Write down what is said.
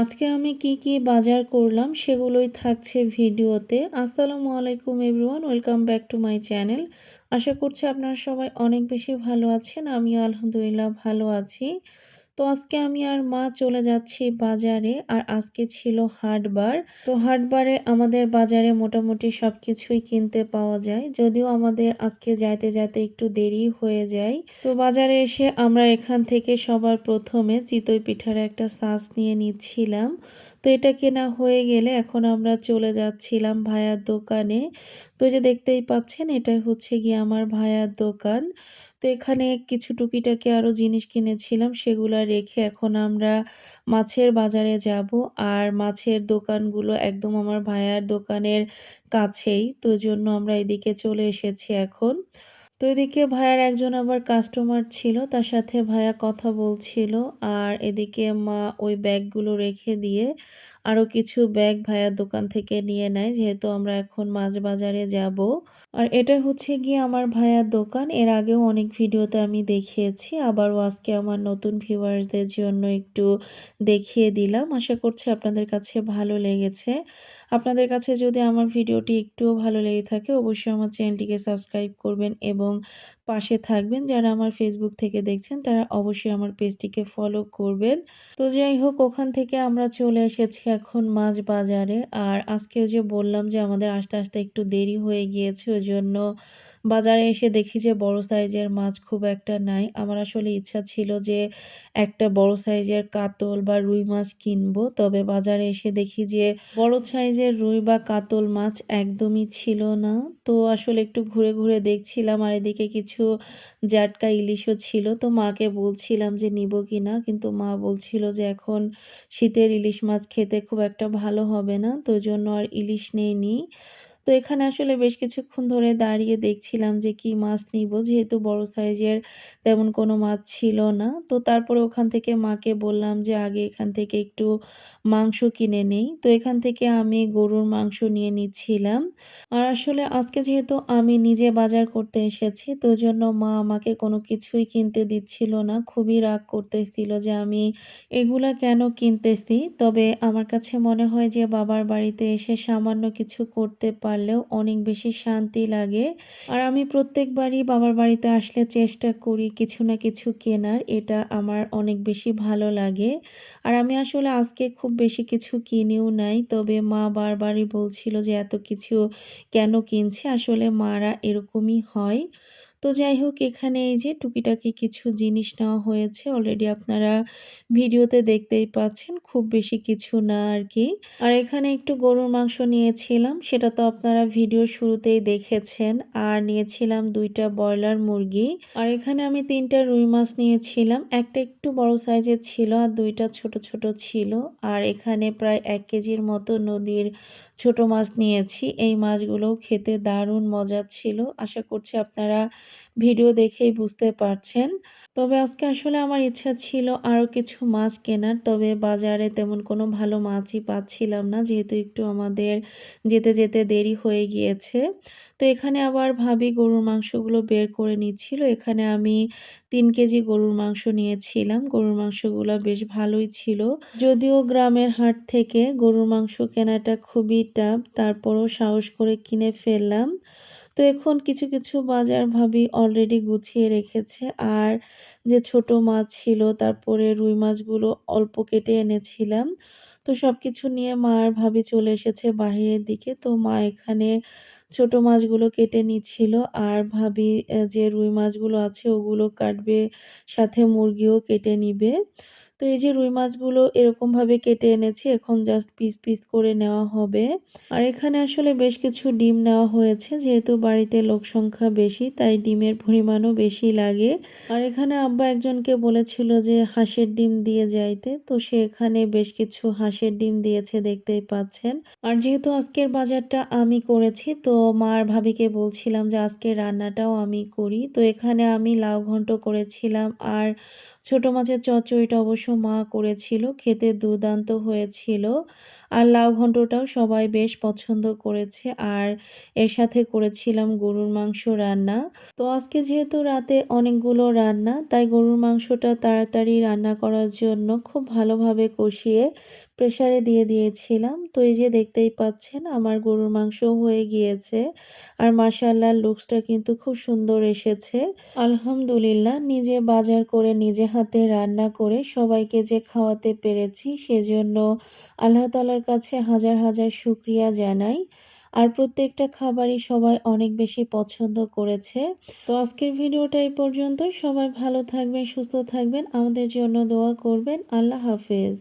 আজকে আমি কি কি বাজার করলাম সেগুলোই থাকছে ভিডিওতে। আসসালামু আলাইকুম everyone, welcome back to my channel. আশা করছি আপনারা সবাই অনেক বেশি ভালো আছেন আমি আলহামদুলিল্লাহ ভালো আছি। তো আজকে আমি আর মা চলে যাচ্ছি বাজারে আর আজকে ছিল হাটবার তো হাটবারে আমাদের বাজারে মোটামুটি সব কিছুই কিনতে পাওয়া যায়। যদিও আমাদের আজকে যাইতে যাইতে একটু দেরি হয়ে যায়। তো বাজারে এসে আমরা এখান থেকে সবার প্রথমে চিতই পিঠার একটা সাস নিয়ে নিচ্ছিলাম। তো এটা কেনা হয়ে গেলে এখন আমরা চলে যাচ্ছিলাম ভাইয়ার দোকানে। তো যে দেখতেই পাচ্ছেন, এটাই হচ্ছে গিয়ে আমার ভাইয়ার দোকান। তো এখানে কিছু টুকিটাকি আরও জিনিস কিনেছিলাম, সেগুলো রেখে এখন আমরা মাছের বাজারে যাব। আর মাছের দোকানগুলো একদম আমার ভাইয়ার দোকানের কাছেই, তো জন্য আমরা এদিকে চলে এসেছি এখন। তো এদিকে ভাইয়ার একজন আবার কাস্টমার ছিল, তার সাথে ভাইয়া কথা বলছিল। আর এদিকে মা ওই ব্যাগগুলো রেখে দিয়ে আরও কিছু ব্যাগ ভাইয়ার দোকান থেকে নিয়ে নেয়, যেহেতু আমরা এখন মাছ বাজারে যাব। আর এটা হচ্ছে গিয়ে আমার ভাইয়ার দোকান, এর আগেও অনেক ভিডিওতে আমি দেখিয়েছি, আবারও আজকে আমার নতুন ভিউয়ার্সদের জন্য একটু দেখিয়ে দিলাম। আশা করছি আপনাদের কাছে ভালো লেগেছে। আপনাদের কাছে যদি আমার ভিডিওটি একটুও ভালো লেগে থাকে, অবশ্যই আমার চ্যানেলটিকে সাবস্ক্রাইব করবেন এবং পাশে থাকবেন। যারা আমার ফেসবুক থেকে দেখছেন, তারা অবশ্যই আমার পেজটিকে ফলো করবেন। তো যাই হোক, ওখান থেকে আমরা চলে এসেছি এখন মাছ বাজারে। আর আজকে যে বললাম যে আমাদের আস্তে আস্তে একটু দেরি হয়ে গিয়েছে, ওই জন্য বাজারে এসে দেখি যে বড় সাইজের মাছ খুব একটা নাই। আমার আসলে ইচ্ছা ছিল যে একটা বড় সাইজের কাতল বা রুই মাছ কিনবো। তবে বাজারে এসে দেখি যে বড় সাইজের রুই বা কাতল মাছ একদমই ছিল না। তো আসলে একটু ঘুরে ঘুরে দেখছিলাম আর এদিকে কিছু জাটকা ইলিশও ছিল। তো মাকে বলছিলাম যে নিব কি না? কিন্তু মা বলছিল যে এখন শীতের ইলিশ মাছ খেতে খুব একটা ভালো হবে না। তো জন্য আর ইলিশ নেই তো এখানে আসলে বেশ কিছুক্ষণ ধরে দাঁড়িয়ে দেখছিলাম যে কি মাছ নিব। যেহেতু বড় সাইজের তেমন কোনো মাছ ছিল না। তো তারপরে ওখান থেকে মাকে বললাম যে আগে এখান থেকে একটু মাংস কিনে নেই। তো এখান থেকে আমি গরুর মাংস নিয়ে নিচ্ছিলাম। আর আসলে আজকে যেহেতু আমি নিজে বাজার করতে এসেছি, তো জন্য মা আমাকে কোনো কিছুই কিনতে দিচ্ছিল না। খুবই রাগ করতেছিল যে আমি এগুলা কেন কিনতেছি? তবে আমার কাছে মনে হয় যে বাবার বাড়িতে এসে সামান্য কিছু করতে পারলেও অনেক বেশি শান্তি লাগে। আর আমি প্রত্যেকবারই বাবার বাড়িতে আসলে চেষ্টা করি কিছু না কিছু কেনার, এটা আমার অনেক বেশি ভালো লাগে। আর আমি আসলে আজকে খুব বেশি কিছু কিনেও নাই, তবে মা বারবারই বলছিল যে এত কিছু কেন কিনছে? আসলে মারা এরকমই হয়। তো যাই হোক, এখানে এই যে টুকিটাকি কিছু জিনিস নেওয়া হয়েছে। অলরেডি আপনারা ভিডিওতে দেখতেই পাচ্ছেন, খুব বেশি কিছু না আর কি। আর এখানে একটু গরুর মাংস নিয়েছিলাম, সেটা তো আপনারা ভিডিও শুরুতেই দেখেছেন। আর নিয়েছিলাম দুইটা ব্রয়লার মুরগি। আর এখানে আমি তিনটা রুই মাছ নিয়েছিলাম। একটা একটু বড় সাইজের ছিল আর দুইটা ছোট ছোট ছিল। আর এখানে প্রায় এক কেজির মতো নদীর ছোট মাছ নিয়েছি। এই মাছগুলোও খেতে দারুণ মজার ছিল। আশা করছি আপনারা ভিডিও দেখেই বুঝতে পারছেন। তবে আজকে আসলে আমার ইচ্ছা ছিল আরও কিছু মাছ কেনার, তবে বাজারে তেমন কোনো ভালো মাছই পাচ্ছিলাম না, যেহেতু একটু আমাদের যেতে যেতে দেরি হয়ে গিয়েছে। তো এখানে আবার ভাবি গরুর মাংসগুলো বের করে নিচ্ছিল। এখানে আমি তিন কেজি গরুর মাংস নিয়েছিলাম। গরুর মাংসগুলো বেশ ভালোই ছিল। যদিও গ্রামের হাট থেকে গরুর মাংস কেনাটা খুবই টাফ তারপরও সাহস করে কিনে ফেললাম। তো এখন কিছু কিছু বাজার ভাবি অলরেডি গুছিয়ে রেখেছে। আর যে ছোট মাছ ছিল, তারপরে রুই মাছগুলো অল্প কেটে এনেছিলাম। তো সব কিছু নিয়ে মা আর ভাবি চলে এসেছে বাহিরের দিকে। তো মা এখানে ছোট মাছগুলো কেটে নিচ্ছিল। আর ভাবি যে রুই মাছগুলো আছে, ওগুলো কাটবে, সাথে মুরগিও কেটে নিবে। তো এই যে রুই মাছগুলো এরকমভাবে কেটে এনেছি, এখন জাস্ট পিস পিস করে নেওয়া হবে। আর এখানে আসলে বেশ কিছু ডিম নেওয়া হয়েছে, যেহেতু বাড়িতে লোক সংখ্যা বেশি, তাই ডিমের পরিমাণও বেশি লাগে। আর এখানে আব্বা একজনকে বলেছিল যে হাঁসের ডিম দিয়ে যাইতে, তো সে এখানে বেশ কিছু হাঁসের ডিম দিয়েছে দেখতেই পাচ্ছেন। আর যেহেতু আজকের বাজারটা আমি করেছি, তো মার ভাবিকে বলছিলাম যে আজকের রান্নাটাও আমি করি। তো এখানে আমি লাউ ঘন্ট করেছিলাম, আর ছোট মাছের চচ্চড়িটা অবশ্য মা করেছিল খেতে দুর্দান্ত হয়েছিল। আর লাউ ঘন্টটাও সবাই বেশ পছন্দ করেছে। আর এর সাথে করেছিলাম গরুর মাংস রান্না। তো আজকে যেহেতু রাতে অনেকগুলো রান্না, তাই গরুর মাংসটা তাড়াতাড়ি রান্না করার জন্য খুব ভালোভাবে কষিয়ে প্রেসারে দিয়ে দিয়েছিলাম। তো এই যে দেখতেই পাচ্ছেন, আমার গরুর মাংস হয়ে গিয়েছে। আর মাসাল্লাহ লুকসটা কিন্তু খুব সুন্দর এসেছে। আলহামদুলিল্লাহ, নিজে বাজার করে নিজে হাতে রান্না করে সবাইকে যে খাওয়াতে পেরেছি, সেজন্য আল্লাহ তালার কাছে হাজার হাজার শুক্রিয়া জানাই। আর প্রত্যেকটা খাবারই সবাই অনেক বেশি পছন্দ করেছে। তো আজকের ভিডিওটা এই পর্যন্ত সবাই ভালো থাকবেন, সুস্থ থাকবেন। আমাদের জন্য দোয়া করবেন। আল্লাহ হাফেজ।